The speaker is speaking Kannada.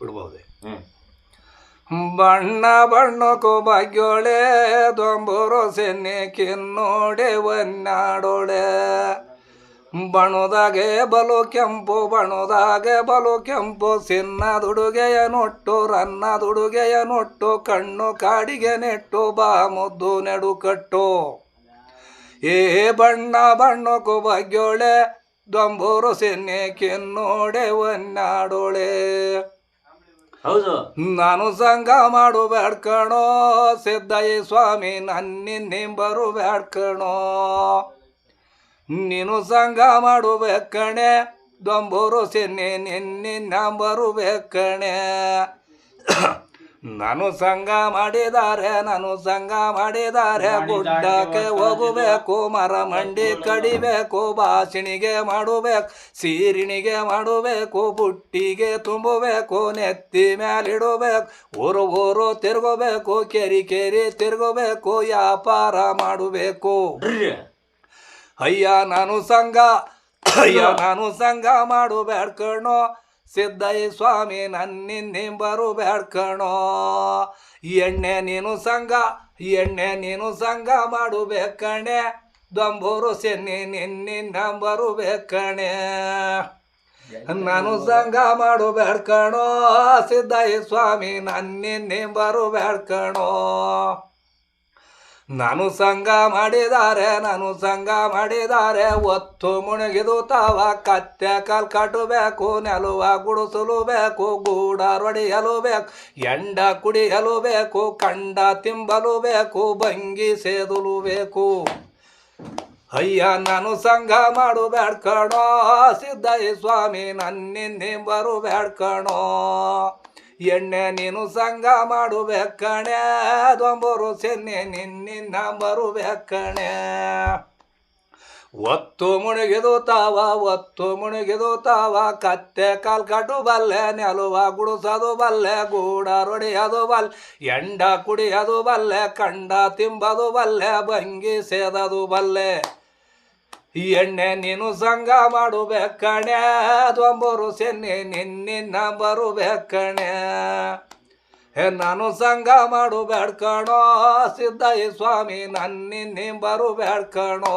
ಬಿಡ್ಬೋದೆ. ಬಣ್ಣ ಬಣ್ಣಕ್ಕೂ ಭಾಗ್ಯೋಳೆ ದೊಂಬರು ಸೆನ್ನೆ ಕಿನ್ನೋಡೆ ಒನ್ನಾಡೋಳೆ. ಬಣದಾಗೆ ಬಲು ಕೆಂಪು ಬಣದಾಗೆ ಬಲು ಕೆಂಪು ಸಿನ್ನದುಡುಗೆಯ ನೊಟ್ಟು ರನ್ನದುಡುಗೆಯ ನೊಟ್ಟು ಕಣ್ಣು ಕಾಡಿಗೆ ನೆಟ್ಟು ಬಾ ಮುದ್ದು ನೆಡು ಕಟ್ಟು ಏ ಬಣ್ಣ ಬಣ್ಣಕ್ಕೂ ಭಾಗ್ಯೋಳೆ ದೊಂಬೂರು ಸೆನ್ನೆ ಕಿನ್ನೋಡೆ ಒನ್ನಾಡೋಳೆ. ಹೌದು. ನಾನು ಸಂಘ ಮಾಡು ಬ್ಯಾಡ್ಕಣೋ, ಸಿದ್ದಯ್ಯ ಸ್ವಾಮಿ ನನ್ನಿನ್ನೆ ಬರು ಬೇಡ್ಕಣೋ ನೀನು ಸಂಘ ಮಾಡು ಬೇಕಣೆ ದೊಂಬೂರು ಸಿನ್ನಿ ನಿನ್ನೆ ಬರು ಬೇಕಣೆ ನಾನು ಸಂಘ ಮಾಡಿದಾರೆ ನಾನು ಸಂಘ ಮಾಡಿದಾರೆ ಗುಡ್ಡಕ್ಕೆ ಹೋಗಬೇಕು ಮರ ಮಂಡಿ ಕಡಿಬೇಕು ಬಾಸಿಣಿಗೆ ಮಾಡಬೇಕು ಸೀರಿಣಿಗೆ ಮಾಡಬೇಕು ಬುಟ್ಟಿಗೆ ತುಂಬಬೇಕು ನೆತ್ತಿ ಮೇಲಿಡಬೇಕು ಊರು ಊರು ತಿರುಗಬೇಕು ಕೆರಿ ಕೆರಿ ತಿರುಗಬೇಕು ವ್ಯಾಪಾರ ಮಾಡಬೇಕು. ಅಯ್ಯ ನಾನು ಸಂಘ ಅಯ್ಯ ನಾನು ಸಂಘ ಮಾಡು ಬೇಡ್ಕಣೋ ಸಿದ್ದಯ್ಯ ಸ್ವಾಮಿ ನನ್ನಿಂದ ಬರು ಬೇಡ್ಕಣೋ. ಎಣ್ಣೆ ನೀನು ಸಂಘ, ಎಣ್ಣೆ ನೀನು ಸಂಘ ಮಾಡು ಬೇಕಣೆ. ದೊಂಬೂರು ಸೆನ್ನಿ ನಿನ್ನಿಂದ ಬರು ಬೇಕಣೆ. ನಾನು ಸಂಘ ಮಾಡು ಬೇಡ್ಕಣೋ. ಸಿದ್ದಯ್ಯ ಸ್ವಾಮಿ ನನ್ನಿಂದ ಬರು ಬೇಡ್ಕಣೋ. ನಾನು ಸಂಘ ಮಾಡಿದ್ದಾರೆ, ನಾನು ಸಂಘ ಮಾಡಿದ್ದಾರೆ. ಒತ್ತು ಮುಣಗಿದು ತಾವ ಕತ್ತೆ ಕಾಲ್ ಕಟ್ಟಬೇಕು, ನೆಲುವ ಗುಡಿಸಲು ಬೇಕು ಗೂಡ ರೊಡಿಯಲು ಬೇಕು ಎಂಡ ಕುಡಿಯಲು ಬೇಕು ಕಂಡ ತಿಂಬಲು ಬೇಕು ಭಂಗಿ ಸೇದಲು ಬೇಕು ಅಯ್ಯ, ನಾನು ಸಂಘ ಮಾಡು ಬೇಡ್ಕಣೋ ಸಿದ್ದಯ್ಯ ಸ್ವಾಮಿ ನನ್ನಿಂದ ಬರು ಬೇಡ್ಕಣೋ ಎಣ್ಣೆ ನೀನು ಸಂಘ ಮಾಡುವೆ ಕಣೆ, ದೊಂಬರು ಸೆನ್ನೆ ನಿನ್ನಿಂದ ಬೇಕಣೆ ಒತ್ತು ಮುಣಗಿದು ತಾವ, ಒತ್ತು ಮುಣಗಿದು ತಾವ, ಕತ್ತೆ ಕಾಲ್ ಕಟ್ಟು ಬಲ್ಲೆ, ನೆಲುವ ಗುಡಿಸೋದು ಬಲ್ಲೆ, ಗೂಡ ರೊಡಿಯೋದು ಬಲ್ಲೆ ಎಂಡ ಕುಡಿಯೋದು ಬಲ್ಲೆ, ಕಂಡ ತಿಂಬದು ಬಲ್ಲೆ, ಭಂಗಿ ಸೇದದು ಬಲ್ಲೆ. ಎಣ್ಣೆ ನೀನು ಸಂಘ ಮಾಡು ತೊಂಬರು ಸೆನ್ನೆ ನಿನ್ನಿನ್ನ ಬರಬೇಕಣೆ. ಹೇ, ನಾನು ಸಂಘ ಮಾಡು ಬೇಡ್ಕಣೋ ಸಿದ್ದಯ್ಯ ಸ್ವಾಮಿ ನನ್ನಿನ್ನಿ ಬರು ಬೇಡ್ಕಣೋ